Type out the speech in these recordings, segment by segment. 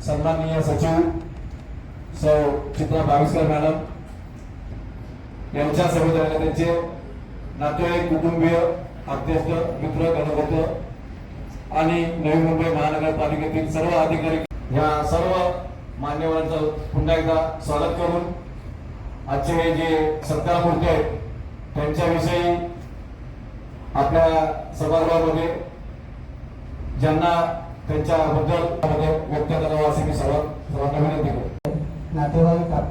सन्माननीय सचिव सौ चित्रा भाविस्कर मॅडम यांच्या सोबत त्यांचे नातेवाईक कुटुंबीय अध्यक्ष मित्र गणपत आणि नवी मुंबई महानगरपालिकेतील सर्व अधिकारी या सर्व मान्यवरांचं पुन्हा एकदा स्वागत करून आजचे हे जे सत्कार आहेत त्यांच्याविषयी आपल्या सभागृहामध्ये ज्यांना त्यांच्याबद्दल व्यक्त करावा असे मी सर्व सर्वांना विनंती करतो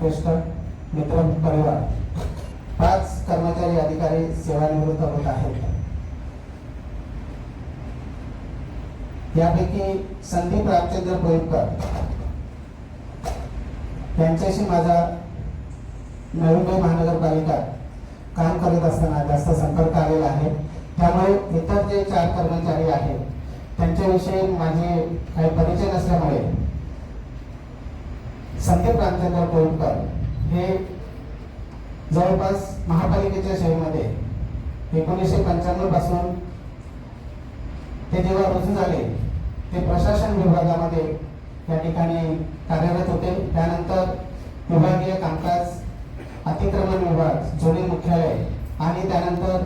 नातेवाईक मित्र परिवार पाच कर्मचारी अधिकारी सेवानिवृत्त होत आहेत. यापैकी संदीप रामचंद्र कोळीकर यांच्याशी माझा नवी मुंबई महानगरपालिका काम करत असताना जास्त संपर्क आलेला आहे. त्यामुळे इतर जे चार कर्मचारी आहेत त्यांच्याविषयी माझे काही संत रामचंद्र कोळकर हे जवळपास महापालिकेच्या सेवेमध्ये एकोणीसशे पंच्याण्णवपासून ते जेव्हा रुजू झाले ते प्रशासन विभागामध्ये या ठिकाणी कार्यरत होते. त्यानंतर विभागीय कामकाज अतिक्रमण विभाग जोडी मुख्यालय आणि त्यानंतर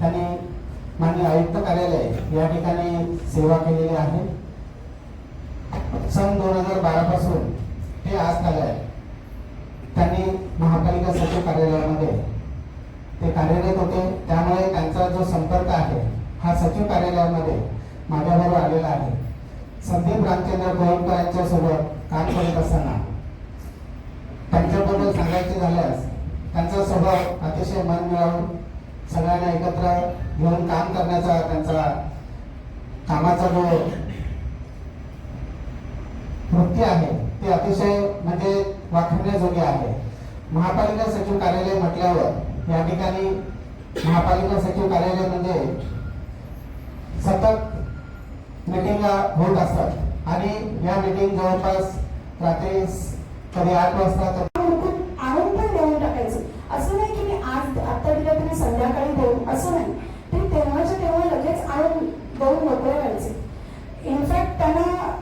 त्यांनी मान्य आयुक्त कार्यालय या ठिकाणी सेवा केलेली आहे. सन दोन हजार बारा हे आज झाले आहे. त्यांनी महापालिका सचिव कार्यालयामध्ये ते कार्यरत होते. त्यामुळे त्यांचा जो संपर्क आहे हा सचिव कार्यालयामध्ये माझ्याबरोबर आलेला आहे. संदीप रामचंद्र गोयंकर यांच्यासोबत काम करत असताना त्यांच्याबद्दल सांगायचे झाल्यास त्यांचा स्वभाव अतिशय मन मिळवून सगळ्यांना एकत्र घेऊन काम करण्याचा त्यांचा कामाचा जो वृत्ती आहे ते अतिशय म्हणजे वाखण्याजोगी आहे. महापालिका सचिव कार्यालय म्हटल्यावर या ठिकाणी महापालिका सचिव कार्यालय म्हणजे सतत मिटिंगा होत असतात. आणि या मिटिंग जवळपास रात्री कधी आठ वाजता तर हुकूम आणून पण देऊन टाकायचं असं नाही की मी आज आता दिलं तुम्ही संध्याकाळी देऊ असं नाही ते तेव्हाच्या तेव्हा लगेच आणून देऊन मोकळे व्हायचे इनफॅक्ट त्यांना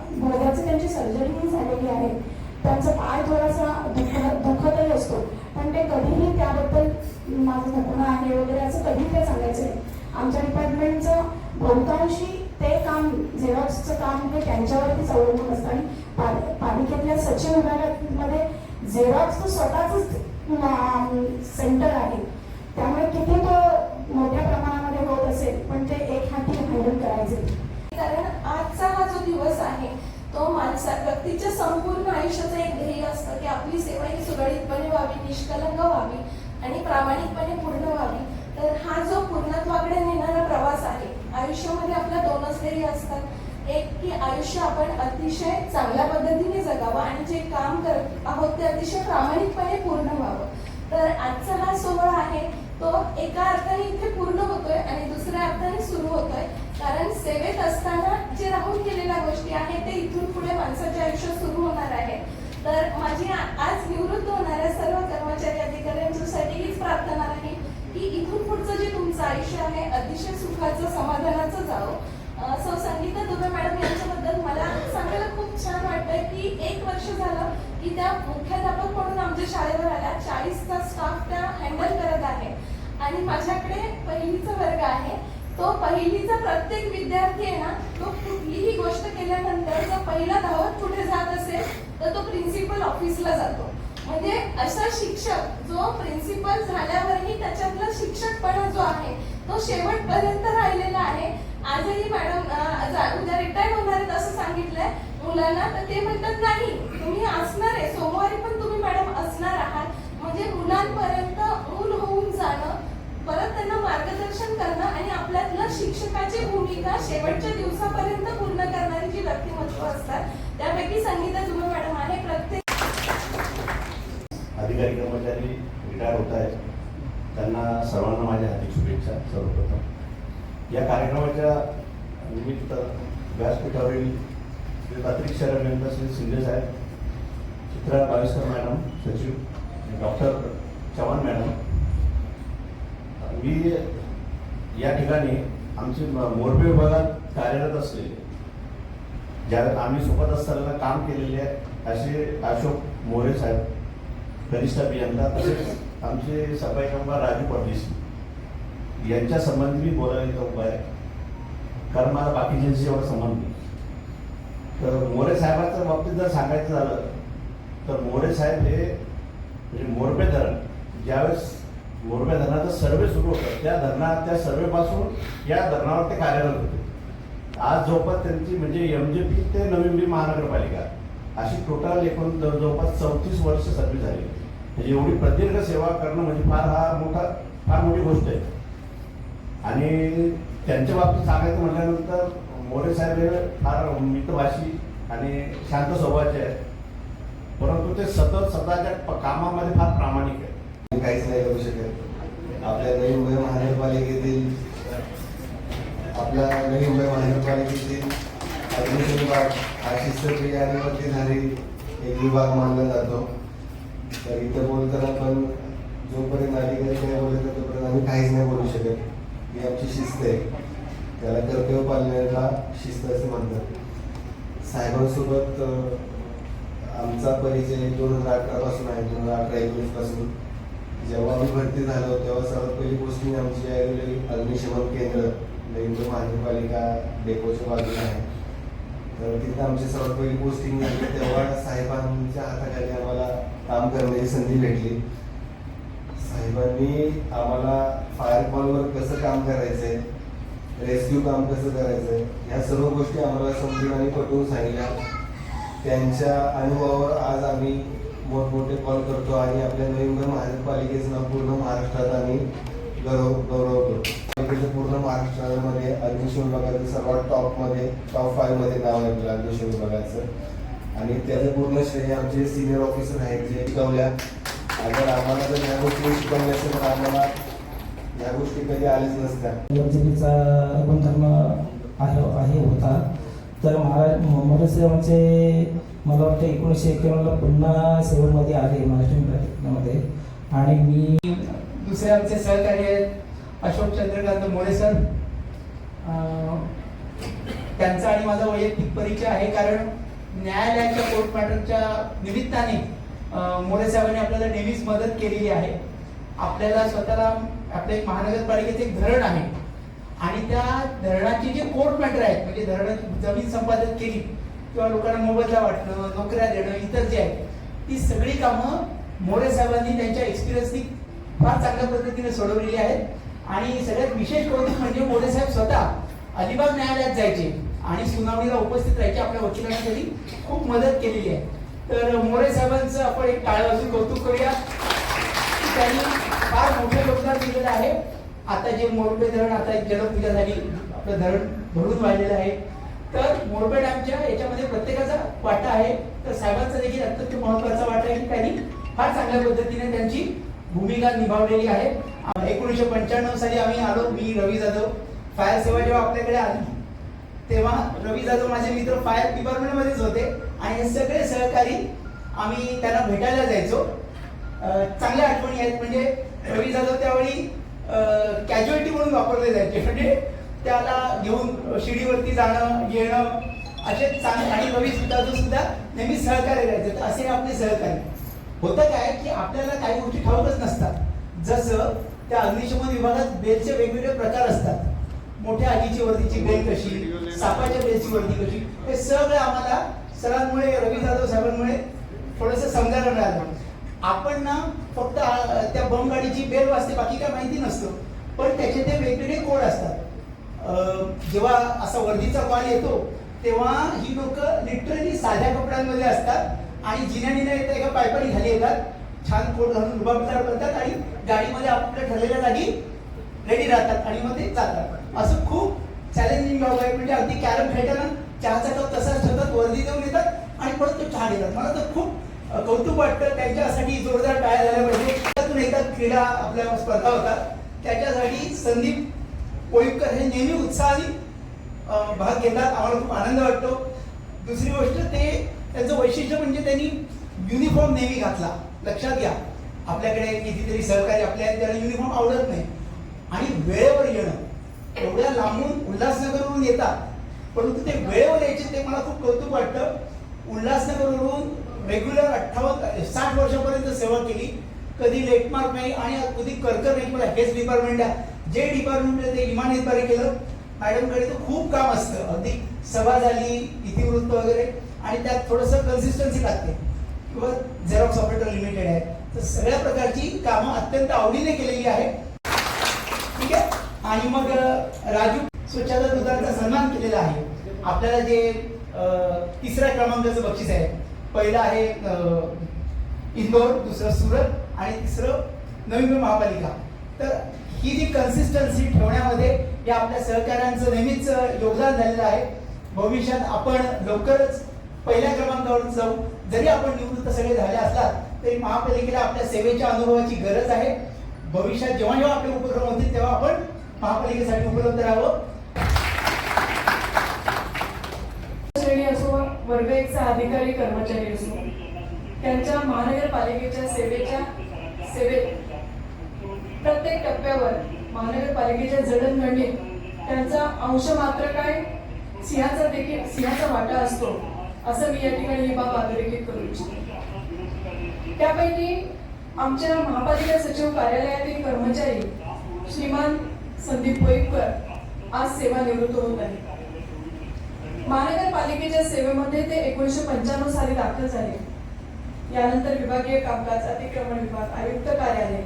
गुडघ्याची सर्जरी झालेली आहे. त्यांचं पाय थोडासा दुख दुखतही असतो. पण ते कधीही त्याबद्दल माझं दुखणं आहे वगैरे असं कधी ते सांगायचे नाही. आमच्या डिपार्टमेंटचं बहुतांशी ते काम झेरॉक्सचं काम हे त्यांच्यावरतीच अवलंबून असतं. आणि पालिकेतल्या सचिव विभागामध्ये झेरॉक्सचं स्वतःच सेंटर आहे. त्यामुळे किती तो मोठ्या प्रमाणामध्ये होत असेल पण ते एक हाती हँडल करायचे. कारण आजचा हा जो दिवस आहे तो माणसा व्यक्तीच्या संपूर्ण आयुष्याचं एक ध्येय असतं की आपली सेवा ही सुरळीतपणे व्हावी निष्कलंक व्हावी आणि प्रामाणिकपणे पूर्ण व्हावी. तर हा जो पूर्णत्वाकडे नेणारा प्रवास आहे आयुष्यामध्ये आपल्या दोनच ध्येय असतात. एक की आयुष्य आपण अतिशय चांगल्या पद्धतीने जगावं आणि जे काम करत आहोत ते अतिशय प्रामाणिकपणे पूर्ण व्हावं. तर आजचा हा सोहळा आहे तो एका अर्थाने इथे पूर्ण होतोय आणि दुसऱ्या अर्थाने सुरू होतोय. कारण सेवेत असताना जे राहून गेलेल्या गोष्टी आहेत ते माणसाचे आयुष्य सुरू होणार आहे. तर माझी आज निवृत्त होणाऱ्या सर्व कर्मचारी अधिकाऱ्यांच्यासाठी हीच प्रार्थना आहे की इथून पुढचं जे तुमचं आयुष्य आहे अतिशय सुखाचं समाधानाचं जावं. सो संगीता दुबे मॅडम यांच्याबद्दल मला सांगायला खूप छान वाटतंय की एक वर्ष झालं की त्या मुख्याध्यापक म्हणून आमच्या शाळेवर आल्या. चाळीसचा स्टाफ त्या हँडल करत आहे. आणि माझ्याकडे पहिलीचा वर्ग आहे. तो पहिलीचा प्रत्येक विद्यार्थी आहे ना तो कुठलीही गोष्ट केल्यानंतर जर पहिला धावत कुठे जात असेल तर तो प्रिन्सिपल ऑफिसला जातो. म्हणजे असा शिक्षक जो प्रिन्सिपल झाल्यावरही त्याच्यातला शिक्षकपणा जो आहे तो शेवटपर्यंत राहिलेला आहे. आजही मॅडम उद्या रिटायर होणार आहेत असं सांगितलंय. मुलांना तर ते म्हणतात नाही तुम्ही असणार आहे. सोमवारी पण तुम्ही मॅडम असणार आहात. म्हणजे मुलांपर्यंत मूल होऊन जाणं परत त्यांना मार्गदर्शन करणं आणि आपल्यातलं शिक्षकाची भूमिका शेवटच्या दिवसापर्यंत पूर्ण व्यक्तिमत्व असतात. त्यापैकी संगीता जुमे मॅडम आहे. प्रत्येक अधिकारी कर्मचारी रिटायर होत आहेत. त्यांना सर्वांना माझ्या हार्दिक शुभेच्छा सर्वप्रथम. या कार्यक्रमाच्या निमित्त व्यासपीठावरील श्री तात्रिक शरण अभियंता श्री शिंदे साहेब चित्रा बाविस्कर मॅडम सचिव डॉक्टर चव्हाण मॅडम. मी या ठिकाणी आमचे म- मोरबी विभागात कार्यरत असलेले ज्यावेळेस आम्ही सोबत असताना काम केलेले आहे असे अशोक मोरे साहेब कनिष्ठ अभियंता तसेच आमचे सफाई कामगार राजू पडलीस यांच्या संबंधी मी बोलायला येतो आहे. कारण मला बाकीच्यांशी एवढा संबंध नाही. तर मोरे साहेबांच्या बाबतीत जर सांगायचं झालं तर मोरे साहेब हे म्हणजे मोरबे धरण ज्यावेळेस मोरबे धरणाचा सर्वे सुरू होतं त्या धरणा त्या सर्वेपासून या धरणावर ते कार्यरत होते. आज जवळपास त्यांची म्हणजे एम जे पी ते नवी मुंबई महानगरपालिका. अशी टोटल एकूण जवळ- जवळपास चौतीस वर्ष सर्व्हिस झाली. म्हणजे एवढी प्रदीर्घ सेवा करणं म्हणजे फार हा मोठा फार मोठी गोष्ट आहे. आणि त्यांच्या बाबतीत सांगायचं म्हटल्यानंतर मोरे साहेब हे फार मितभाषी आणि शांत स्वभावाचे आहेत. परंतु ते सतत स्वतःच्या कामामध्ये फार प्रामाणिक आहे काहीच नाही करू शकत. आपल्या नवी मुंबई महानगरपालिकेतील आपल्या नवी मुंबई महानगरपालिकेची अग्निशमन विभाग हा शिस्तप्रिय आणि झाली एक विभाग मानला जातो. तर इथं बोलताना पण जोपर्यंत अधिकारी काय बोलत तोपर्यंत आम्ही काहीच नाही बोलू शकत. ही आमची शिस्त आहे. त्याला कर्तव्य पालण्याला शिस्त असे म्हणतात. साहेबांसोबत आमचा परिचय दोन हजार अकरापासून आहे दोन हजार अठरा एकोणीसपासून जेव्हा आम्ही भरती झालो तेव्हा सर्वात पहिली पोस्टिंग म्हणजे आमची आहे अग्निशमन केंद्र. नवीन महानगरपालिका डेपोच्या बाजूला आहे. तर तिथं आमची सर्वात पहिली पोस्टिंग झाली तेव्हा साहेबांच्या हाताखाली आम्हाला काम करण्याची संधी भेटली. साहेबांनी आम्हाला फायर कॉलवर कसं काम करायचंय रेस्क्यू काम कसं करायचंय ह्या सर्व गोष्टी आम्हाला समजून आणि पटवून सांगितल्या. त्यांच्या अनुभवावर आज आम्ही मोठमोठे कॉल करतो आणि आपल्या नवीन महानगरपालिकेचं नाव पूर्ण महाराष्ट्रात आम्ही गौरव गौरवतो. पूर्ण महाराष्ट्रामध्ये अग्निशमन विभागाचं सर्वात टॉपमध्ये टॉप फाईव्हमध्ये नाव आहे आपलं अग्निशमन विभागाचं आणि त्याचं पूर्ण श्रेय आमचे सिनियर ऑफिसर आहेत जे शिकवल्या. अगर आम्हाला जर ह्या गोष्टी शिकवल्या असेल तर आम्हाला ह्या गोष्टी कधी आल्याच नसत्या. एलजीबीचा गुणधर्म आहे आहे होता. तर महाराज मोरे साहेबांचे मला वाटतं एकोणीसशे एक्क्याण्णवला पुन्हा सेवनमध्ये आले महाराष्ट्र आणि मी दुसरे आमचे सहकारी आहेत. अशोक चंद्रकांत मोरे सर त्यांचा आणि माझा वैयक्तिक परिचय आहे कारण न्यायालयाच्या कोर्ट मॅटरच्या निमित्ताने मोरे साहेबांनी आपल्याला नेहमीच मदत केलेली आहे. आपल्याला स्वतःला आपल्या एक महानगरपालिकेचे एक धरण आहे. आणि त्या धरणाची जे कोर्ट मॅटर आहेत म्हणजे धरण जमीन संपादन केली किंवा लोकांना मोबदला वाटणं नोकऱ्या देणं इतर जे आहेत ती सगळी कामं मोरे साहेबांनी त्यांच्या एक्सपिरियन्सनी फार चांगल्या पद्धतीने सोडवलेली आहेत. आणि सगळ्यात विशेष कौतुक म्हणजे मोरे साहेब स्वतः अलिबाग न्यायालयात जायचे आणि सुनावणीला उपस्थित राहायचे आपल्या वकिलांनी खूप मदत केलेली आहे. तर मोरे साहेबांचं आपण एक टाळ वाजून कौतुक करूया. त्यांनी फार मोठं योगदान दिलेलं आहे. आता जे मोरबे धरण आता एक जलपूजा झाली आपलं धरण भरून वाढलेलं आहे. तर मोरबे डॅमच्या याच्यामध्ये प्रत्येकाचा वाटा आहे. तर साहेबांचा देखील अत्यंत महत्त्वाचा वाटा आहे की त्यांनी फार चांगल्या पद्धतीने त्यांची भूमिका निभावलेली आहे. एकोणीसशे पंच्याण्णव साली आम्ही आलो मी रवी जाधव. फायर सेवा जेव्हा आपल्याकडे आली तेव्हा रवी जाधव माझे मित्र फायर डिपार्टमेंट मध्येच होते. आणि हे सगळे सहकारी आम्ही त्यांना भेटायला जायचो. चांगल्या आठवणी आहेत. म्हणजे रवी जाधव त्यावेळी कॅज्युअलिटी म्हणून वापरले जायचे. म्हणजे त्याला घेऊन शिडीवरती जाणं येणं असे चांगले आणि रवी जाधव सुद्धा नेहमी सहकार्य करायचे. तर असे आपले सहकारी. होतं काय की आपल्याला काही गोष्टी ठाऊकच नसतात. जसं त्या अग्निशमन विभागात बेलचे वेगवेगळे प्रकार असतात. मोठ्या आगीची वर्दीची बेल कशी सापाच्या बेलची वर्दी कशी हे सगळं आम्हाला सरांमुळे रवी जाधव साहेबांमुळे थोडंसं समजायला मिळालं. आपण ना फक्त त्या बम गाडीची बेल वाजते बाकी काय माहिती नसतं. पण त्याचे ते वेगवेगळे कोड असतात. जेव्हा असा वर्दीचा कॉल येतो तेव्हा ही लोक लिटरली साध्या कपड्यांमध्ये असतात. आणि जिन्याने येतात एका पायपाने खाली येतात. छान कोट घालून रुबाबदार बनतात आणि गाडीमध्ये आपल्या ठरलेल्या जागी रेडी राहतात आणि मग ते जातात असं खूप चॅलेंजिंग जॉब आहे. म्हणजे अगदी कॅरम खेळताना चहाचा कप तसाच ठेवतात वर्दी देऊन येतात आणि परत तो चहा घेतात. मला तर खूप कौतुक वाटतं त्यांच्यासाठी जोरदार टाळ्या झाल्या पाहिजे. त्यातून एकदा क्रीडा आपल्या स्पर्धा होतात. त्याच्यासाठी संदीप कोळीकर हे नेहमी उत्साहाने भाग घेतात. आम्हाला खूप आनंद वाटतो. दुसरी गोष्ट ते त्यांचं वैशिष्ट्य म्हणजे त्यांनी युनिफॉर्म नेहमी घातला. लक्षात घ्या. आपल्याकडे कितीतरी सहकारी आपल्या त्याला युनिफॉर्म आवडत नाही. आणि वेळेवर येणं. एवढ्या लांबून उल्हासनगरवरून येतात. परंतु ते वेळेवर यायचे ते मला खूप कौतुक वाटतं. उल्हासनगरवरून रेग्युलर अठ्ठावन्न साठ वर्षापर्यंत सेवा केली. कधी लेटमार्क नाही आणि कधी करकर नाही. मला हेच डिपार्टमेंट आहे जे डिपार्टमेंट ते इमानतदारी केलं. मॅडमकडे तर खूप काम असतं. अगदी सभा झाली इतिवृत्त वगैरे. आणि त्यात थोडंसं कन्सिस्टन्सी लागते किंवा झेरॉक्स ऑपरेटर लिमिटेड आहे. तर सगळ्या प्रकारची कामं अत्यंत आवडीने केलेली आहे ठीक आहे? आणि मग राजू स्वच्छता दुधाचा सन्मान केलेला आहे. आपल्याला जे तिसऱ्या क्रमांकाचं बक्षीस आहे. पहिलं आहे इंदोर दुसरं सुरत आणि तिसरं नवी मुंबई महापालिका. तर ही जी कन्सिस्टन्सी ठेवण्यामध्ये या आपल्या सहकाऱ्यांचं नेहमीच योगदान झालेलं आहे. भविष्यात आपण लवकरच पहिल्या क्रमांकावर जाऊ. जरी आपण निवृत्त सगळे झाले असलात तरी महापालिकेला आपल्या सेवेच्या अनुभवाची गरज आहे. भविष्यात जेव्हा जेव्हा आपले उपक्रम होतील तेव्हा आपण महापालिकेसाठी उपलब्ध राहावं. श्रेणी असो वर्ग एकचा अधिकारी कर्मचारी असो त्यांच्या महानगरपालिकेच्या सेवेच्या सेवेत प्रत्येक टप्प्यावर महानगरपालिकेच्या जडणघडणीत त्यांचा अंश मात्र काय? सिंहाचा देखील सिंहाचा वाटा असतो. असं मी या ठिकाणी ही बाब अधोरेखित करू इच्छिते. त्यापैकी आमच्या महापालिका सचिव कार्यालयातील कर्मचारी श्रीमान संदीप पोईकर आज सेवानिवृत्त होत आहेत. महानगरपालिकेच्या सेवेमध्ये ते एकोणीसशे पंच्याण्णव साली दाखल झाले. यानंतर विभागीय कामकाज अतिक्रमण विभाग आयुक्त कार्यालय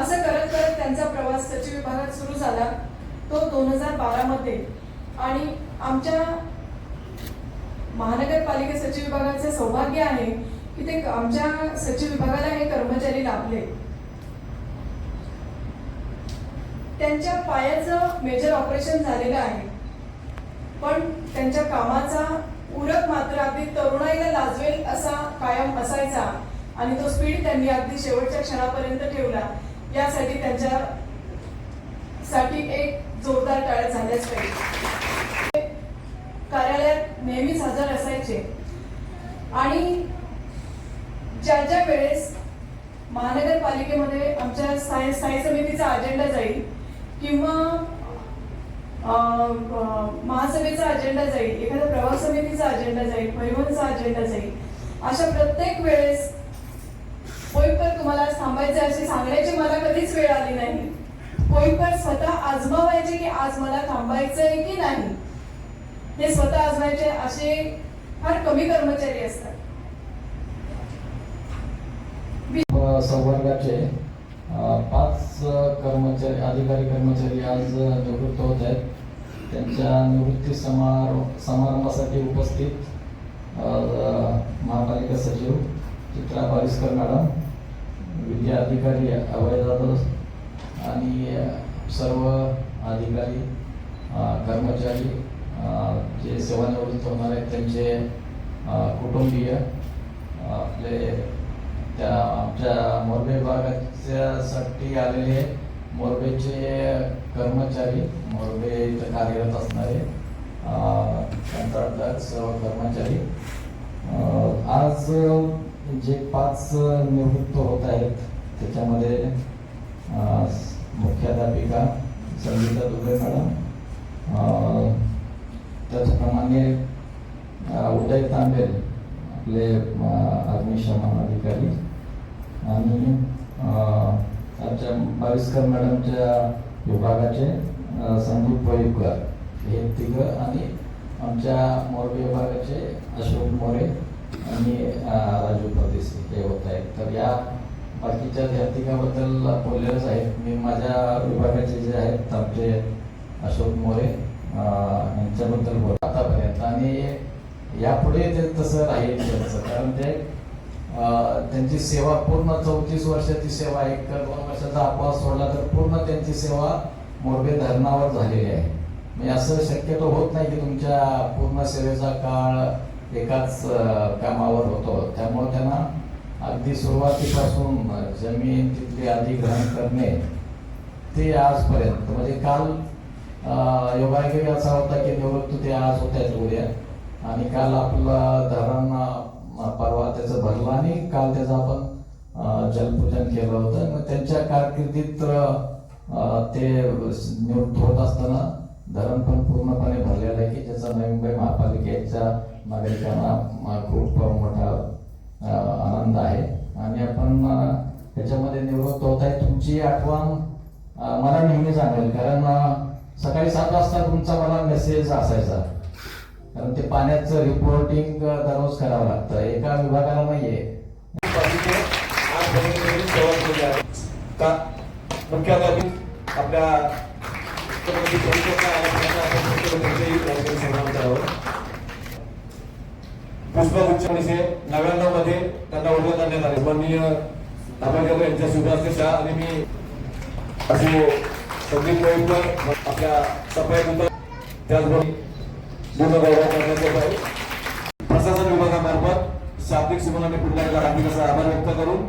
असं करत करत त्यांचा प्रवास सचिव विभागात सुरू झाला. तो दोन हजार बारा मध्ये आणि आमच्या महानगरपालिका सचिव विभागाचे सौभाग्य आहे की ते आमच्या सचिव विभागाला हे कर्मचारी लाभले. त्यांच्या पायाचं मेजर ऑपरेशन झालेलं आहे. पण त्यांच्या कामाचा उरक मात्र अगदी तरुणाईला लाजवेल असा कायम असायचा आणि तो स्पीड त्यांनी अगदी शेवटच्या क्षणापर्यंत ठेवला. यासाठी त्यांच्या साठी एक जोरदार टाळ्या झाल्याच पाहिजे. नेहमीच हजर असायचे. आणि ज्या ज्या वेळेस महानगरपालिकेमध्ये आमच्या स्थायी स्थायी समितीचा अजेंडा जाईल किंवा महासभेचा अजेंडा जाईल एखाद्या प्रवास समितीचा अजेंडा जाईल परिवहनचा अजेंडा जाईल अशा प्रत्येक वेळेस कोईपर तुम्हाला थांबायचे असे सांगण्याची मला कधीच वेळ आली नाही. कोईपर स्वतः आजमावायचे की आज मला थांबायचं आहे की नाही हे स्वतः आजमायचे असे फार कमी कर्मचारी असतात. संवर्गाचे पाच कर्मचारी अधिकारी कर्मचारी आज निवृत्त होत आहेत. त्यांच्या निवृत्ती समारोह समारंभासाठी उपस्थित महापालिका सचिव चित्रा पारिसकर मॅडम विद्या अधिकारी अभय जाधव आणि सर्व अधिकारी कर्मचारी जे सेवानिवृत्त होणार आहेत त्यांचे कुटुंबीय आपले त्या आमच्या मोरबे विभागाच्यासाठी आलेले मोरबेचे कर्मचारी मोरबे इथं कार्यरत असणारे कंत्राटदार सर्व कर्मचारी. आज जे पाच निवृत्त होत आहेत त्याच्यामध्ये मुख्याध्यापिका संगीता दुबे मॅडम त्याचप्रमाणे उदय तांबेल आपले अग्निशमन अधिकारी. आणि आमच्या बाविस्कर मॅडमच्या विभागाचे संदीप वैकर हे तिघं आणि आमच्या मोरबी विभागाचे अशोक मोरे आणि राजू परदेशी हे होत आहेत. तर या बाकीच्या त्या बोललेलंच आहेत मी माझ्या विभागाचे जे आहेत आमचे अशोक मोरे यांच्याबद्दल बोल आतापर्यंत. आणि यापुढे ते तसं राहील त्यांचं. कारण ते त्यांची सेवा पूर्ण चौतीस वर्षाची सेवा एक तर दोन वर्षाचा अपवास सोडला तर पूर्ण त्यांची सेवा मोरबे धरणावर झालेली आहे. म्हणजे असं शक्यतो होत नाही की तुमच्या पूर्ण सेवेचा काळ एकाच कामावर होतो. त्यामुळे त्यांना अगदी सुरुवातीपासून जमीन तिथली अधिग्रहण करणे ते आजपर्यंत. म्हणजे काल योगायोग असा होता की निवृत्त ते आज होत आहेत उद्या आणि काल आपला धरण परवा त्याचं भरलं आणि काल त्याचं आपण जलपूजन केलं होतं. मग त्यांच्या कारकिर्दीत ते निवृत्त होत असताना धरण पण पूर्णपणे भरलेलं आहे की ज्याचा नवी मुंबई महापालिकेच्या नागरिकांना खूप मोठा आनंद आहे. आणि आपण त्याच्यामध्ये निवृत्त होत आहे. तुमची आठवण मला नेहमी सांगेल. कारण सकाळी सात वाजता तुमचा मला मेसेज असायचा. कारण ते पाण्याचं रिपोर्टिंग दररोज करावं लागतं. एका विभागाला नाहीये. का? आपल्या पुष्पगुच्छ म्हणजे नव्याण्णवमध्ये त्यांना ओळखण्यात आणण्यात आले. माननीय दाभोळकर यांच्या शुभ हस्ते आणि मी असे संदीप मोहितकर आपल्या सफाई नंतर त्याचबरोबर गुणगौरव करण्यात येत आहे. प्रशासन विभागामार्फत शाब्दिक सुमनाने पुढल्या एकदा हार्दिक असा आभार व्यक्त करून